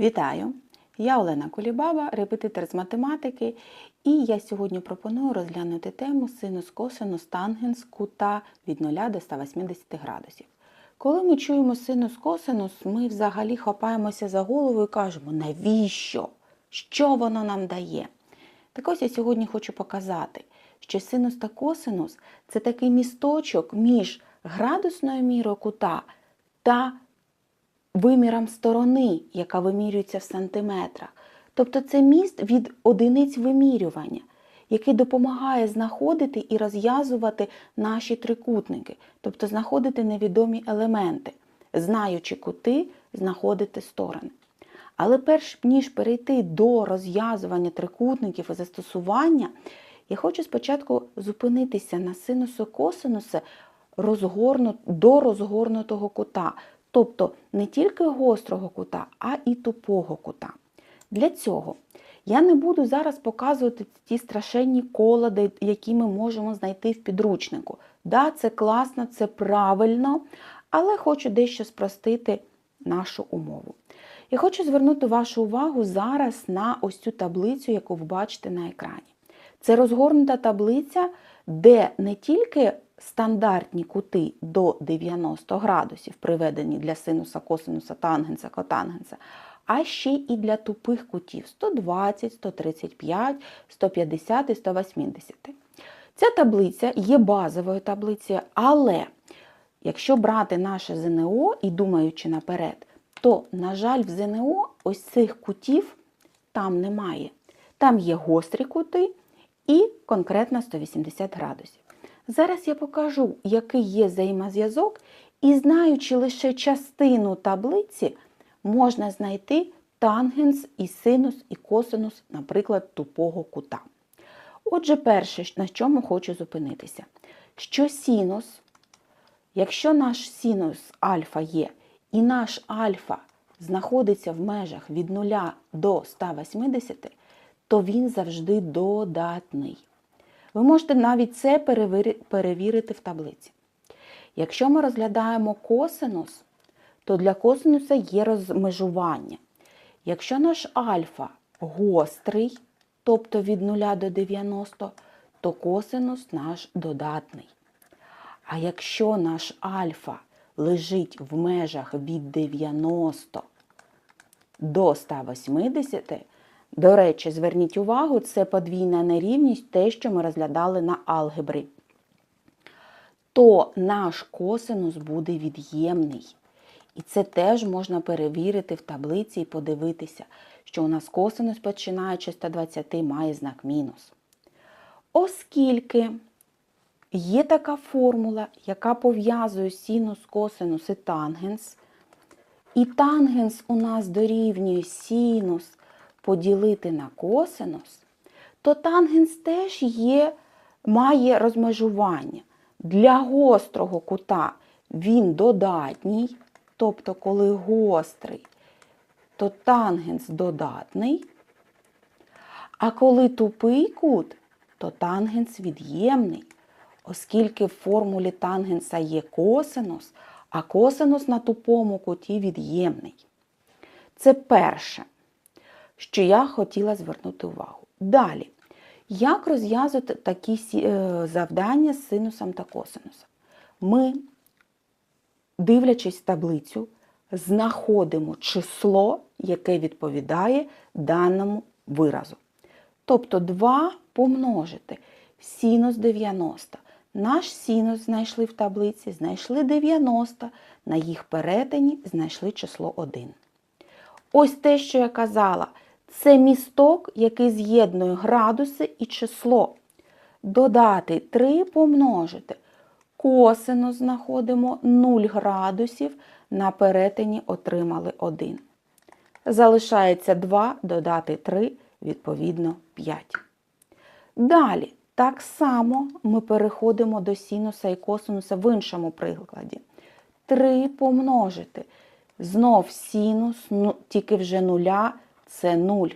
Вітаю! Я Олена Кулібаба, репетитор з математики, і я сьогодні пропоную розглянути тему синус косинус тангенс кута від 0 до 180 градусів. Коли ми чуємо синус косинус, ми взагалі хапаємося за голову і кажемо, навіщо? Що воно нам дає? Так ось я сьогодні хочу показати, що синус та косинус це такий місточок між градусною мірою кута та виміром сторони, яка вимірюється в сантиметрах. Тобто це міст від одиниць вимірювання, який допомагає знаходити і розв'язувати наші трикутники, тобто знаходити невідомі елементи, знаючи кути, знаходити сторони. Але перш ніж перейти до розв'язування трикутників і застосування, я хочу спочатку зупинитися на синусу косинуса розгорну, до розгорнутого кута, тобто не тільки гострого кута, а і тупого кута. Для цього я не буду зараз показувати ті страшенні колоди, які ми можемо знайти в підручнику. Да, це класно, це правильно, але хочу дещо спростити нашу умову. Я хочу звернути вашу увагу зараз на ось цю таблицю, яку ви бачите на екрані. Це розгорнута таблиця, де не тільки стандартні кути до 90 градусів, приведені для синуса, косинуса, тангенса, котангенса, а ще і для тупих кутів 120, 135, 150 і 180. Ця таблиця є базовою таблицею, але якщо брати наше ЗНО і думаючи наперед, то, на жаль, в ЗНО ось цих кутів там немає. Там є гострі кути і конкретно 180 градусів. Зараз я покажу, який є взаємозв'язок, і знаючи лише частину таблиці, можна знайти тангенс і синус і косинус, наприклад, тупого кута. Отже, перше, на чому хочу зупинитися, що синус, якщо наш синус альфа є, і наш альфа знаходиться в межах від 0 до 180, то він завжди додатний. Ви можете навіть це перевірити в таблиці. Якщо ми розглядаємо косинус, то для косинуса є розмежування. Якщо наш альфа гострий, тобто від 0 до 90, то косинус наш додатний. А якщо наш альфа лежить в межах від 90 до 180, до речі, зверніть увагу, це подвійна нерівність, те, що ми розглядали на алгебрі. То наш косинус буде від'ємний. І це теж можна перевірити в таблиці і подивитися, що у нас косинус, починаючи з 120, має знак мінус. Оскільки є така формула, яка пов'язує синус, косинус і тангенс, і тангенс у нас дорівнює синус поділити на косинус, то тангенс теж є, має розмежування. Для гострого кута він додатній, тобто, коли гострий, то тангенс додатний. А коли тупий кут, то тангенс від'ємний, оскільки в формулі тангенса є косинус, а косинус на тупому куті від'ємний. Це перше що я хотіла звернути увагу. Далі, як розв'язувати такі е, завдання з синусом та косинусом? Ми, дивлячись таблицю, знаходимо число, яке відповідає даному виразу. Тобто 2 помножити синус 90. Наш синус знайшли в таблиці, знайшли 90, на їх перетині знайшли число 1. Ось те, що я казала, це місток, який з'єднує градуси і число. Додати 3 помножити. Косинус знаходимо 0 градусів, на перетині отримали 1. Залишається 2, додати 3, відповідно 5. Далі, так само ми переходимо до синуса і косинуса в іншому прикладі. 3 помножити. Знов синус, ну, тільки вже нуля це 0.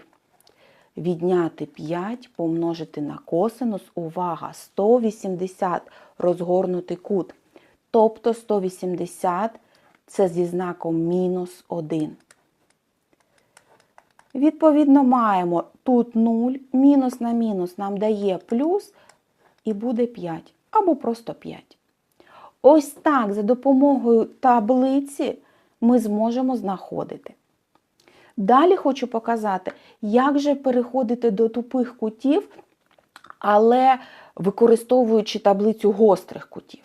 Відняти 5, помножити на косинус, увага, 180 розгорнутий кут. Тобто 180 це зі знаком мінус 1. Відповідно, маємо тут 0, мінус на мінус нам дає плюс, і буде 5, або просто 5. Ось так, за допомогою таблиці ми зможемо знаходити. Далі хочу показати, як же переходити до тупих кутів, але використовуючи таблицю гострих кутів.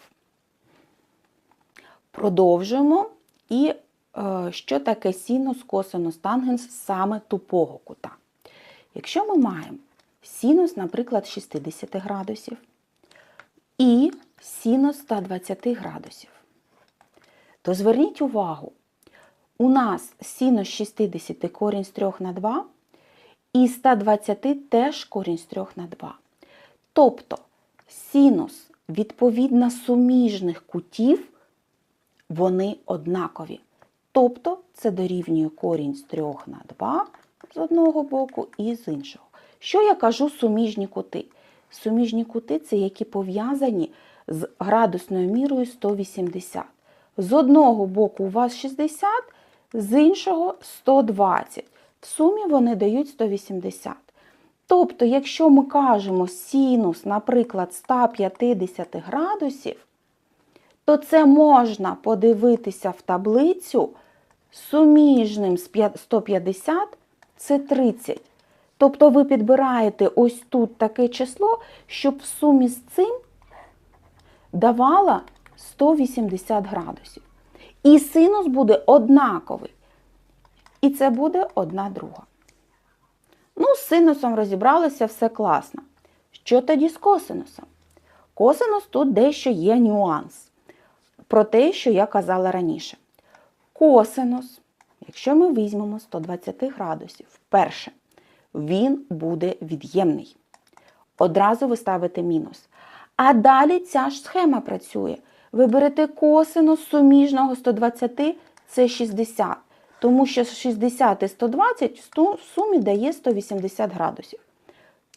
Продовжуємо. І е, що таке синус, косинус, тангенс саме тупого кута? Якщо ми маємо синус, наприклад, 60 градусів і синус 120 градусів, то зверніть увагу, у нас синус 60 корінь з 3 на 2, і 120 теж корінь з 3 на 2. Тобто синус відповідно суміжних кутів, вони однакові. Тобто це дорівнює корінь з 3 на 2 з одного боку і з іншого. Що я кажу суміжні кути? Суміжні кути це які пов'язані з градусною мірою 180. З одного боку у вас 60, з іншого 120. В сумі вони дають 180. Тобто, якщо ми кажемо синус, наприклад, 150 градусів, то це можна подивитися в таблицю суміжним з 150 це 30. Тобто ви підбираєте ось тут таке число, щоб в сумі з цим давала 180 градусів. І синус буде однаковий. І це буде одна друга. Ну, з синусом розібралися, все класно. Що тоді з косинусом? Косинус тут дещо є нюанс. Про те, що я казала раніше. Косинус, якщо ми візьмемо 120 градусів, перше, він буде від'ємний. Одразу ви ставите мінус. А далі ця ж схема працює. Ви берете косинус суміжного 120 це 60. Тому що 60 і 120 в сумі дає 180 градусів.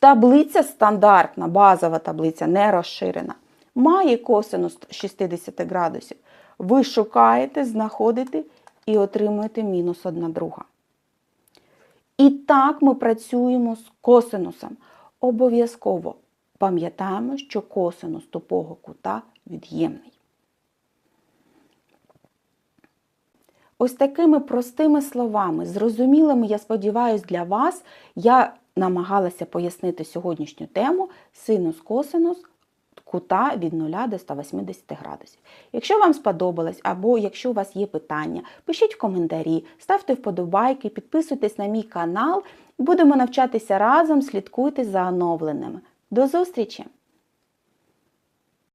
Таблиця стандартна, базова таблиця, не розширена, має косинус 60 градусів. Ви шукаєте, знаходите і отримуєте мінус 1 друга. І так ми працюємо з косинусом. Обов'язково пам'ятаємо, що косинус тупого кута від'ємний. Ось такими простими словами, зрозумілими, я сподіваюся, для вас я намагалася пояснити сьогоднішню тему синус-косинус кута від 0 до 180 градусів. Якщо вам сподобалось, або якщо у вас є питання, пишіть в коментарі, ставте вподобайки, підписуйтесь на мій канал. Будемо навчатися разом, слідкуйте за оновленими. До зустрічі!